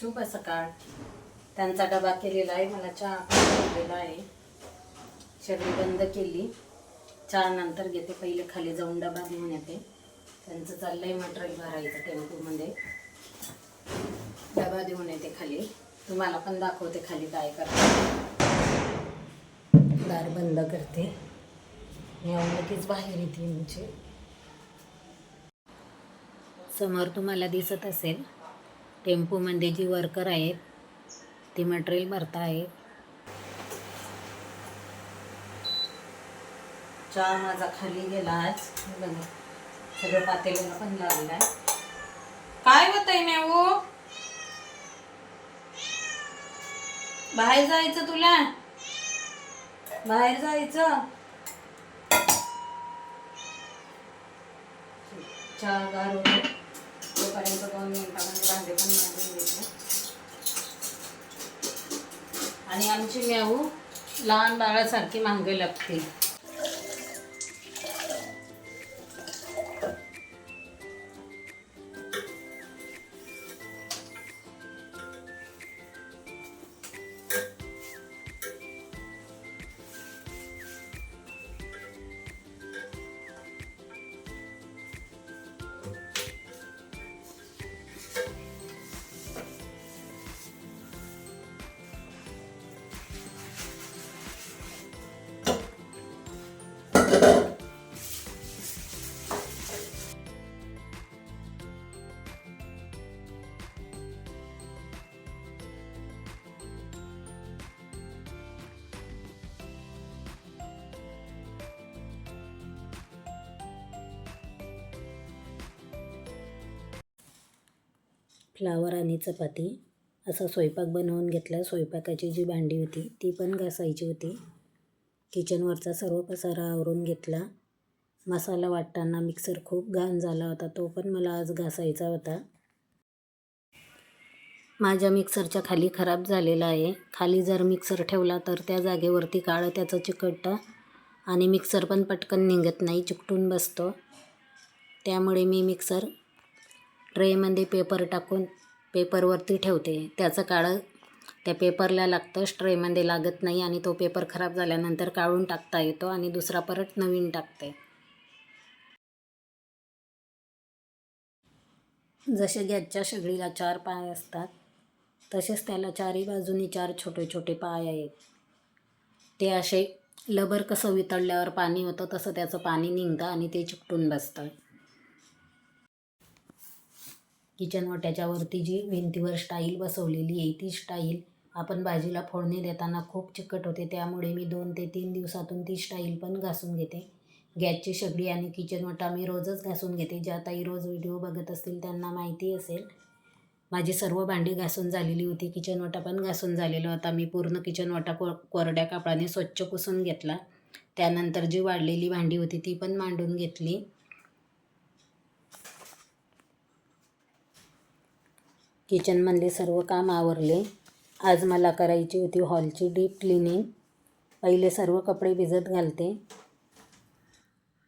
शुभ सकाळ. त्यांचा डबा केलेला आहे मला चहा केलेला आहे. शेगडी बंद केली. चहा नंतर घेते पहिले खाली जाऊन डबा घेऊन येते. त्यांचं चाललंय मटेरियल भरायचं टेम्पोमध्ये. डबा देऊन येते खाली. तुम्हाला पण दाखवते खाली काय करते. दार बंद करते. मी लगेच बाहेर येते म्हणजे समोर तुम्हाला दिसत असेल टेम्पोमध्ये जी वर्कर आहेत ती मटेरियल भरता आहे. चहा माझा खाली गेला आज. बघा. सगळं पातेल्याला पण लागलाय काय होत आहे मेवू बाहेर जायचं तुला? बाहेर जायचं? चहा गार होतो. तोपर्यंत दोन मिनिटामध्ये भांडे पण मांडून घेतले आणि आमची म्याऊ लहान बाळासारखी मागे लागते फ्लावर आणि चपाती असा स्वयंपाक बनवून घेतला. स्वयंपाकाची जी भांडी होती ती पण घासायची होती. किचनवरचा सर्व पसारा आवरून घेतला. मसाला वाटताना मिक्सर खूप घाण झाला होता तो पण मला आज घासायचा होता. माझ्या मिक्सरच्या खाली खराब झालेला आहे. खाली जर मिक्सर ठेवला तर त्या जागेवरती काळं त्याचं चिकटतं आणि मिक्सर पण पटकन निघत नाही चिकटून बसतो. त्यामुळे मी मिक्सर ट्रेमध्ये पेपर टाकून पेपरवरती ठेवते. त्याचं काळं त्या पेपरला लागतं ट्रेमध्ये लागत नाही आणि तो पेपर खराब झाल्यानंतर काढून टाकता येतो आणि दुसरा परत नवीन टाकते. जसे गॅसच्या शेगडीला चार पाय असतात तसेच त्याला चारही बाजूनी चार छोटे छोटे पाय आहेत. ते असे लबर कसं वितळल्यावर पाणी होतं तसं त्याचं पाणी निघतं आणि ते चिकटून बसतं. किचन वट्याच्यावरती जी भिंतीवर स्टाईल बसवलेली आहे ती स्टाईल आपण भाजीला फोडणी देताना खूप चिकट होते. त्यामुळे मी दोन ते तीन दिवसातून ती स्टाईल पण घासून घेते. गॅसची शेगडी आणि किचन वटा मी रोजच घासून घेते. ज्या ताई रोज व्हिडिओ बघत असतील त्यांना माहिती असेल. माझी सर्व भांडी घासून झालेली होती. किचन वटा पण घासून झालेला होता. मी पूर्ण किचन वटा को कोरड्या कापडाने स्वच्छ पुसून घेतला. त्यानंतर जी वाढलेली भांडी होती ती पण मांडून घेतली. किचनमधले सर्व काम आवरले. आज मला करायची होती हॉलची डीप क्लिनिंग. पहिले सर्व कपडे भिजत घालते.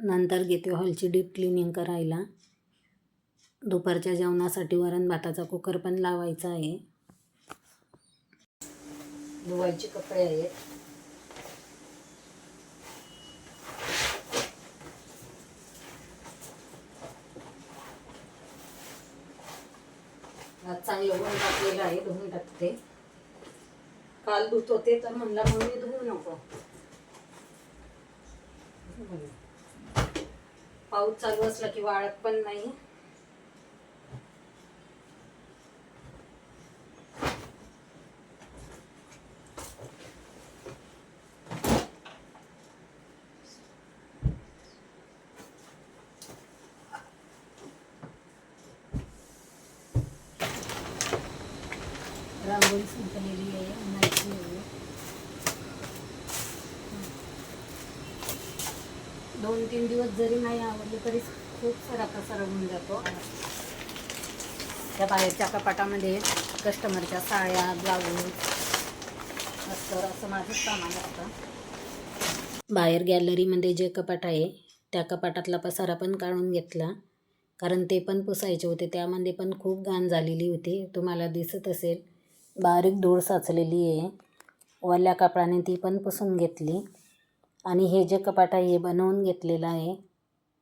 नंतर घेते हॉलची डीप क्लिनिंग करायला. दुपारच्या जेवणासाठी वरण भाताचा कुकर पण लावायचा आहे. धुवायचे कपडे आहेत आज चांगलं ऊन टाकलेलं आहे धुवून टाकते काल धुत होते तर म्हणला मग मी धुवू नको पाऊस चालू असला की वाळत पण नाही रांगोळी संपलेली आहे उन्हाळ्याची आहे दोन तीन दिवस जरी नाही आवडले तरी खूप सारा पसारा होऊन जातो. त्या बाहेरच्या कपाटामध्ये कस्टमरच्या साड्या ब्लाऊज अस्तर असं माझंच सामान असतं. बाहेर गॅलरीमध्ये जे कपाट आहे त्या कपाटातला पसारा पण काढून घेतला. कारण ते पण पुसायचे होते त्यामध्ये पण खूप घाण झालेली होती. तुम्हाला दिसत असेल बारीक धूळ साचलेली आहे. ओल्या कापडाने ती पण पुसून घेतली. आणि हे जे कपाट आहे हे बनवून घेतलेलं आहे.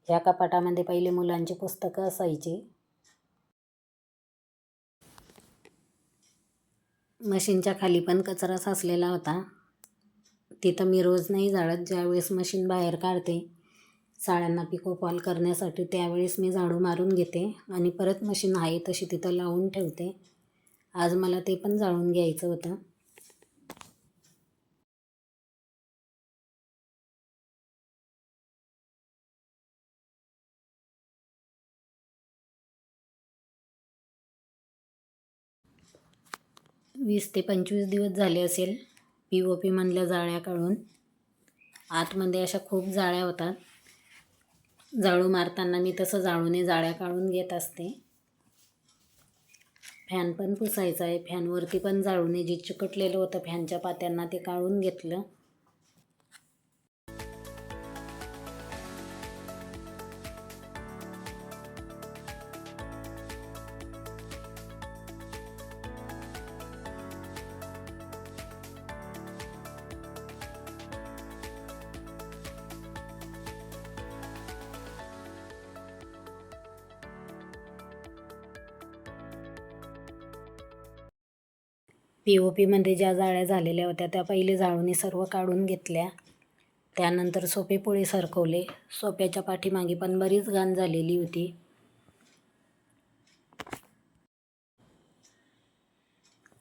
ह्या कपाटामध्ये पहिले मुलांची पुस्तकं असायची. मशीनच्या खाली पण कचरा साचलेला होता. तिथं मी रोज नाही जाळत. ज्यावेळेस मशीन बाहेर काढते साड्यांना पिको फॉल करण्यासाठी त्यावेळेस मी झाडू मारून घेते आणि परत मशीन आहे तशी तिथं लावून ठेवते. आज मला ते पण जाळून घ्यायचं होतं. वीस ते पंचवीस दिवस झाले असेल पी ओ पीमधल्या जाळ्या काढून. आतमध्ये अशा खूप जाळ्या होतात. जाळू मारताना मी तसं जाळूने जाळ्या काढून घेत असते. फॅन पण पुसायचा आहे. फॅनवरती पण जाळूने जे चिकटलेलं होतं फॅनच्या पात्यांना ते काढून घेतलं. पी ओ पीमध्ये ज्या जाळ्या झालेल्या होत्या त्या पहिले जाळूने सर्व काढून घेतल्या. त्यानंतर सोपे पोळे सरकवले. सोप्याच्या पाठीमागे पण बरीच घाण झालेली होती.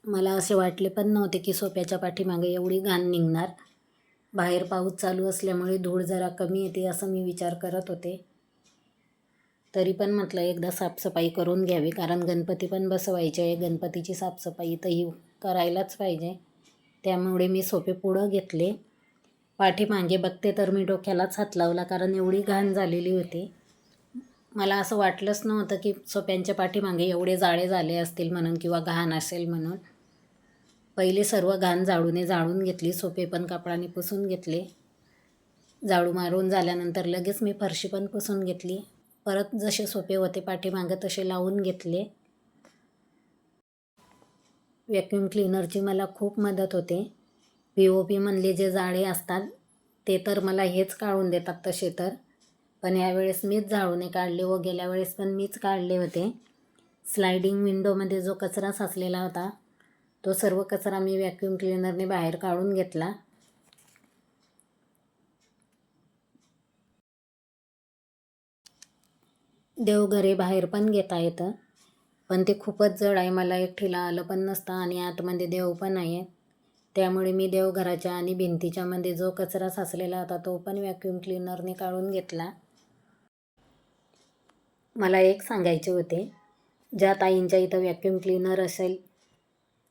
मला असे वाटले पण नव्हते की सोप्याच्या पाठीमागे एवढी घाण निघणार. बाहेर पाऊस चालू असल्यामुळे धूळ जरा कमी येते असं मी विचार करत होते. तरी पण म्हटलं एकदा साफसफाई करून घ्यावी कारण गणपती पण बसवायचे आहे. गणपतीची साफसफाई तर ही करायलाच पाहिजे. त्यामुळे मी सोपे पुढं घेतले. पाठीमागे बघते तर मी डोक्यालाच हात लावला कारण एवढी घाण झालेली होती. मला असं वाटलंच नव्हतं की सोप्यांच्या पाठीमागे एवढे जाळे झाले असतील म्हणून किंवा घाण असेल म्हणून. पहिले सर्व घाण जाळूने जाळून घेतली सोपे पण कपडाने पुसून घेतले. जाळू मारून झाल्यानंतर लगेच मी फरशी पण पुसून घेतली. परत जसे सोपे होते पाठीमागं तसे लावून घेतले. व्हॅक्युम क्लीनरची मला खूप मदत होते. पी ओ पी म्हणले जे जाळे असतात ते तर मला हेच काढून देतात तसे तर. पण यावेळेस मीच झाडूने काढले व गेल्या वेळेस पण मीच काढले होते. स्लायडिंग विंडोमध्ये जो कचरा साचलेला होता तो सर्व कचरा मी वॅक्यूम क्लिनरने बाहेर काढून घेतला. देवघरे बाहेर पण घेता येतं. पण ते खूपच जड आहे. मला एकटीला आलं पण नसतं आणि आतमध्ये देव पण आहे त्यामुळे मी देवघराच्या आणि भिंतीच्यामध्ये जो कचरा साचलेला होता तो पण व्हॅक्युम क्लिनरने काढून घेतला. मला एक सांगायचे होते ज्या ताईंच्या इथं वॅक्यूम क्लीनर असेल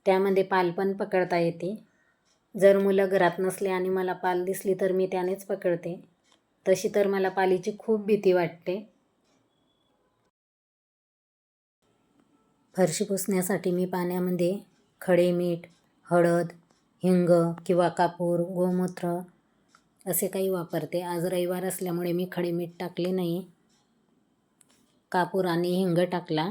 त्यामध्ये पाल पण पकडता येते. जर मुलं घरात नसले आणि मला पाल दिसली तर मी त्यानेच पकडते. तशी तर मला पालीची खूप भीती वाटते. फरशी पुसण्यासाठी मी पाण्यामध्ये खडे मीठ हळद हिंग किंवा कापूर गोमूत्र असे काही वापरते. आज रविवार असल्यामुळे मी खडे मीठ टाकले नाही. कापूर आणि हिंग टाकला.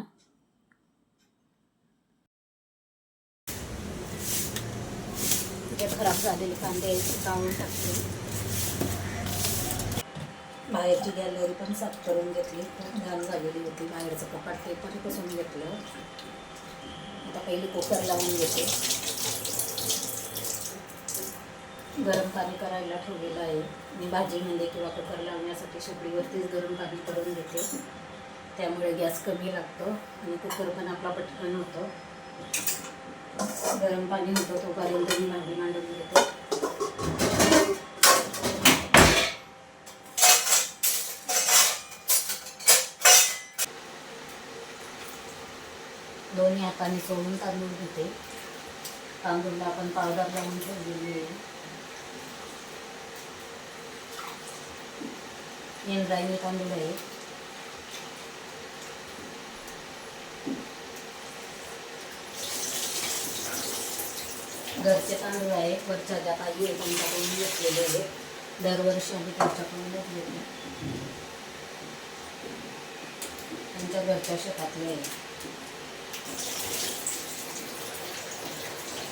खराब झालेले कांदे काढून टाकले. बाहेरची गॅलरी पण साफ करून घेतली. खूप घाण झालेली होती बाहेरचं कपाट. ते पण पुसून घेतलं. आता पहिले कुकर लावून घेते. गरम पाणी करायला ठेवलेलं आहे. मी भाजीमध्ये किंवा कुकर लावण्यासाठी शेगडीवरतीच गरम पाणी करून घेते. त्यामुळे गॅस कमी लागतो आणि कुकर पण आपला पटकन होतो. गरम पाणी होतं तोपर्यंत मी भाजी मांडून घेते. दोन्ही हाताने सोडून तांदूळ घेते. तांदूळला आपण पावडर लावून ठेवलेली आहे. इंद्रायणी तांदूळ आहे. घरचे तांदूळ आहे. वरच्या ज्या ताई आहे त्यांच्याकडून घेतलेले आहे दरवर्षी आम्ही त्यांच्याकडून घेतलेले आमच्या घरच्या शेतातले आहे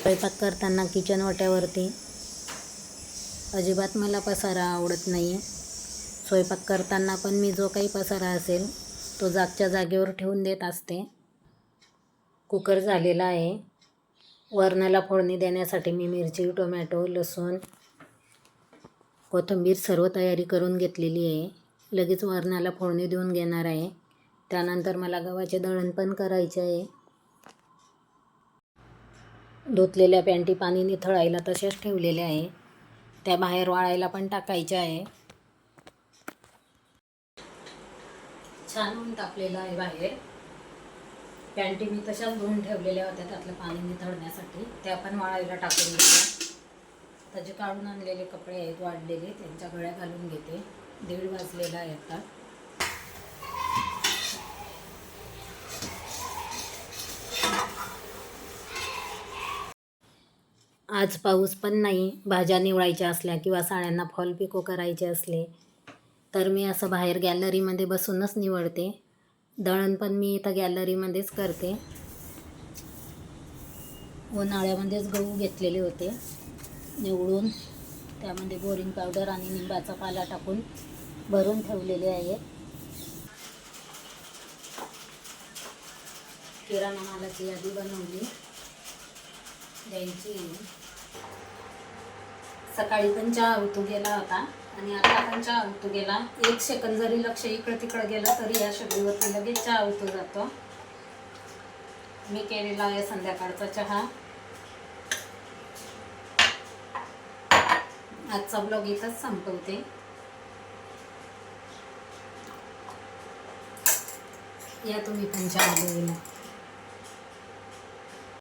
स्वयंपाक करताना किचन वाट्यावरती. अजिबात मला पसारा आवडत नाही स्वयंपाक करताना पण मी जो काही पसारा असेल तो जागच्या जागेवर ठेवून देत असते. कुकर झालेला आहे. वरणाला फोडणी देण्यासाठी मी मिरची टोमॅटो लसूण कोथिंबीर सर्व तयारी करून घेतलेली आहे. लगेच वरणाला फोडणी देऊन घेणार आहे. त्यानंतर मला गव्हाचे दळण पण करायचे आहे. धुतलेल्या पॅन्टी पाणी निथळायला तशाच ठेवलेल्या आहे. त्या बाहेर वाळायला पण टाकायच्या आहे. छान ऊन तापलेलं आहे बाहेर. पॅन्टी मी तशाच धुवून ठेवलेल्या होत्या त्यातलं पाणी निथळण्यासाठी त्या पण वाळायला टाकून घेतल्या. त्याचे काढून आणलेले कपडे आहेत वाढलेले. त्यांच्या गळ्या घालून घेते. दीड वाजलेला आहे आता. आज पाऊस पण नाही. भाज्या निवडायच्या असल्या किंवा साड्यांना फॉल पिको करायचे असले तर मी असं बाहेर गॅलरीमध्ये बसूनच निवडते. दळण पण मी इथं गॅलरीमध्येच करते. उन्हाळ्यामध्येच गहू घेतलेले होते. निवडून त्यामध्ये बोरिंग पावडर आणि निंबाचा पाला टाकून भरून ठेवलेले आहे. किराणा मालाची यादी बनवली. द्यायची. सकाळी पण चहा उतू गेला होता. आणि आता पण चहा उतू गेला. एक सेकंद जरी लक्ष इकडं तिकडं गेलं तरी या शेगडीवरती लगेच चहा उतू जातो. मी केलेला आहे संध्याकाळचा चहा. आजचा ब्लॉग इथंच संपवते. या तुम्ही पण चहा घ्यायला